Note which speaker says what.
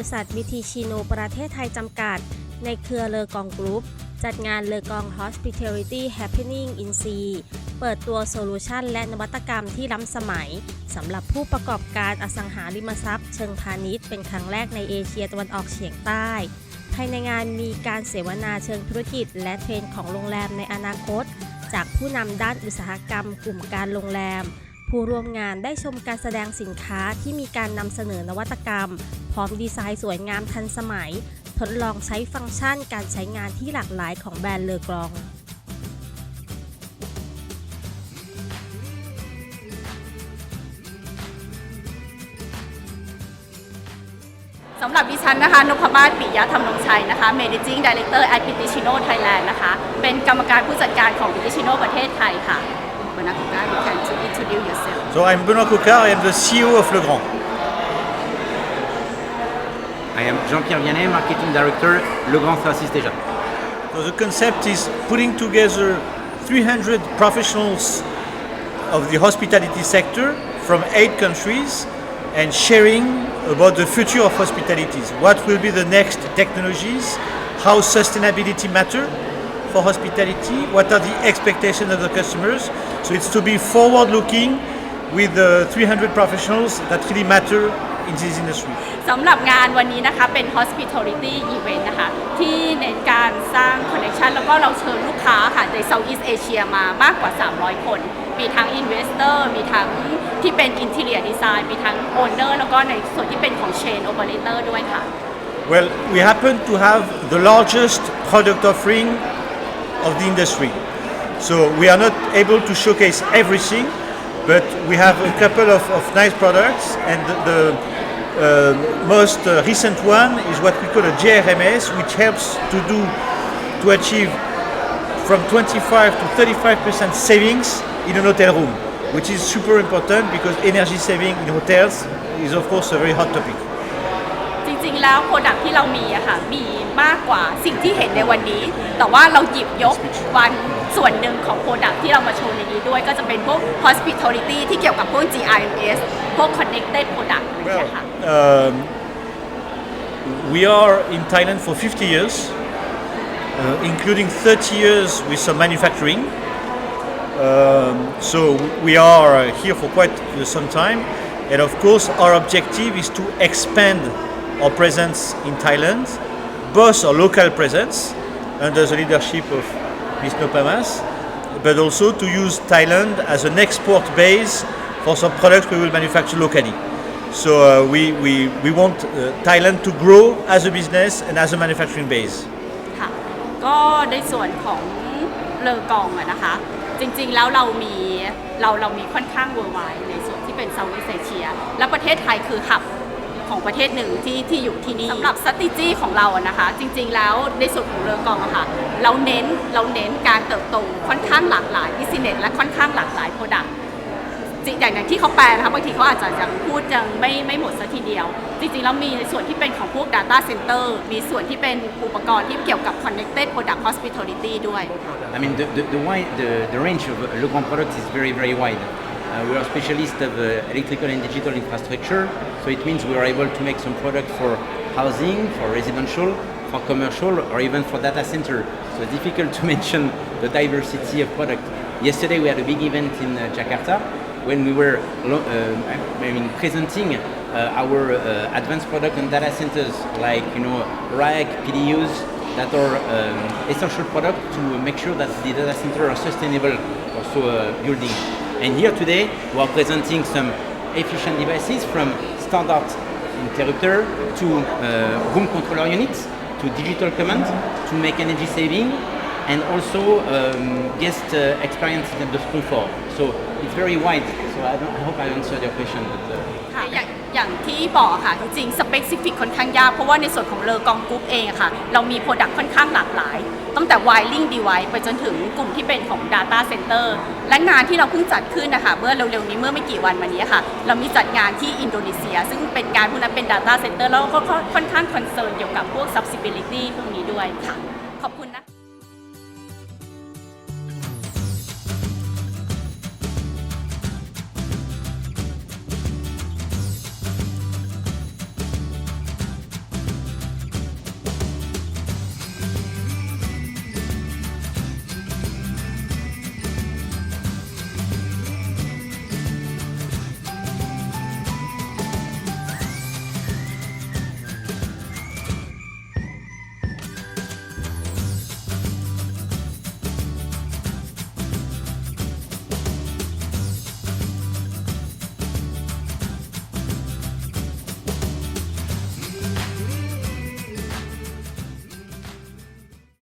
Speaker 1: ริษัทมิทีชิโนประเทศไทยจำกัด ในเครือเลอกองกรุ๊ป จัดงานเลอกอง Hospitality Happening in C เปิดตัวโซลูชันและนวัตกรรมที่ล้ำสมัยสำหรับผู้ประกอบการอสังหาริมทรัพย์ เชิงพาณิชย์เป็นครั้งแรกในเอเชียตะวันออกเฉียงใต้ ภายในงานมีการเสวนาเชิงธุรกิจ และเทรนด์ของโรงแรมในอนาคต จากผู้นำด้านอุตสาหกรรม กลุ่มการโรงแรม ผู้ร่วมงานได้ชมการแสดงสินค้าที่มีการนำเสนอนวัตกรรม พร้อมดีไซน์สวยงามทันสมัย ทดลองใช้ฟังก์ชันการใช้งานที่หลากหลายของแบรนด์เลอกรอง
Speaker 2: สำหรับดิฉันนะคะนพมาศปิยะธรรมนงชัยนะคะ Managing Director at p i t i c h i n o Thailand นะคะ เป็นกรรมการผู้จัดการของ p i t i c h i n o ประเทศไทยค่ะคุณนักการ you can to introduce yourself
Speaker 3: So I'm Benoît Cocard, I am the CEO of Legrand.
Speaker 4: I am Jean-Pierre Vianney, Marketing Director, Legrand Southeast Asia.
Speaker 3: So the concept is putting together 300 professionals of the hospitality sector from eight countries and sharing about the future of hospitalities. What will be the next technologies? How sustainability matter for hospitality? What are the expectations of the customers? So it's to be forward-looking with the 300 professionals that really matter in this industry.
Speaker 2: สำหรับงานวันนี้นะคะเป็น hospitality event นะคะ ที่เน้นการสร้าง connection แล้วก็เราเชิญลูกค้าค่ะใน Southeast Asia มามากกว่า 300 คน มีทั้ง investor มีทั้งที่เป็น interior design มีทั้ง owner แล้วก็ในส่วนที่เป็นของ chain operator ด้วยค่ะ
Speaker 3: Well, we happen to have the largest product offering of the industry. So we are not able to showcase everything, but we have a couple of, of nice products, and the, the uh, most uh, recent one is what we call a JRMS, which helps to do to achieve from 25 to 35 percent savings in an hotel room, which is super important because energy saving in hotels is of course a very hot topic.
Speaker 2: จริงๆ แล้วโปรดักที่เรามีอะค่ะ มี มากกว่าสิ่งที่เห็นในวันนี้ แต่ว่าเราหยิบยกวันส่วนหนึ่งของโปรดักที่เรามาโชว์ในนี้ด้วยก็จะเป็นพวก hospitality ที่เกี่ยวกับพวก GIMS พวก connected product อะไรอย่างเงี้ยค่ะ
Speaker 3: Um, we are in Thailand for 50 years, uh, including 30 years with some manufacturing. Um, so we are here for quite some time, and of course, our objective is to expand our presence in Thailand, both our local presence under the leadership of Ms. Nopamas, but also to use Thailand as an export base for some products we will manufacture locally. So uh, we, we, we want uh, Thailand to grow as a business and as a manufacturing base.
Speaker 2: ค่ะก็ในส่วนของเลอกองอะนะคะ จริงๆแล้วเรามีเราเรามีค่อนข้างเวอร์ไวในส่วนที่เป็นเซาท์อีสเอเชีย และประเทศไทยคือหับ ของประเทศหนึ่งที่ที่อยู่ที่นี่สำหรับ s t r a t e g y ของเราอะนะคะ จริง ๆ แล้วในส่วนของเลอกองอะค่ะเราเน้นเราเน้นการเติบโตค่อนข้างหลากหลาย business และค่อนข้างหลากหลาย product จริงอย่างอย่างที่เขาแปลนะคะบางทีเขาอาจจะยังพูดยังไม่ไม่หมดสัทีเดียว จริงๆ แล้วมีในส่วนที่เป็นของพวก Data Center มีส่วนที่เป็นอุปกรณ์ที่เกี่ยวกับ Connected Product Hospitality ด้วย
Speaker 4: I mean, the, the, the, wide, the, the range of uh, Legrand products is very, very wide. Uh, we are specialists of uh, electrical and digital infrastructure, so it means we are able to make some products for housing, for residential, for commercial, or even for data center. So it's difficult to mention the diversity of product. Yesterday we had a big event in uh, Jakarta when we were uh, I mean, presenting uh, our uh, advanced product on data centers like you know rack, PDUs that are um, essential product to make sure that the data center are sustainable also building. And here today we are presenting some efficient devices from standard interrupter to uh, room controller units to digital command to make energy saving and also um, guest uh, experience in terms of comfort. So it's very wide. So I, I hope I answered your question. But, uh,
Speaker 2: ค่ะ อย่างที่บอกค่ะ จริงๆสเปกซิฟิกค่อนข้างยาก เพราะว่าในส่วนของเลอกองกรุ๊ปเองค่ะ เรามีโปรดักต์ค่อนข้างหลากหลาย ตั้งแต่ wiring device ไปจนถึงกลุ่มที่เป็นของ Data Center และงานที่เราเพิ่งจัดขึ้นนะคะ เมื่อเร็วๆนี้เมื่อไม่กี่วันมานี้ค่ะ เรามีจัดงานที่อินโดนีเซีย ซึ่งเป็นงานพวกนั้นเป็น Data Center แล้วก็ค่อนข้างคอนเซิร์นเกี่ยวกับพวก subsidiarity พวกนี้ด้วยค่ะ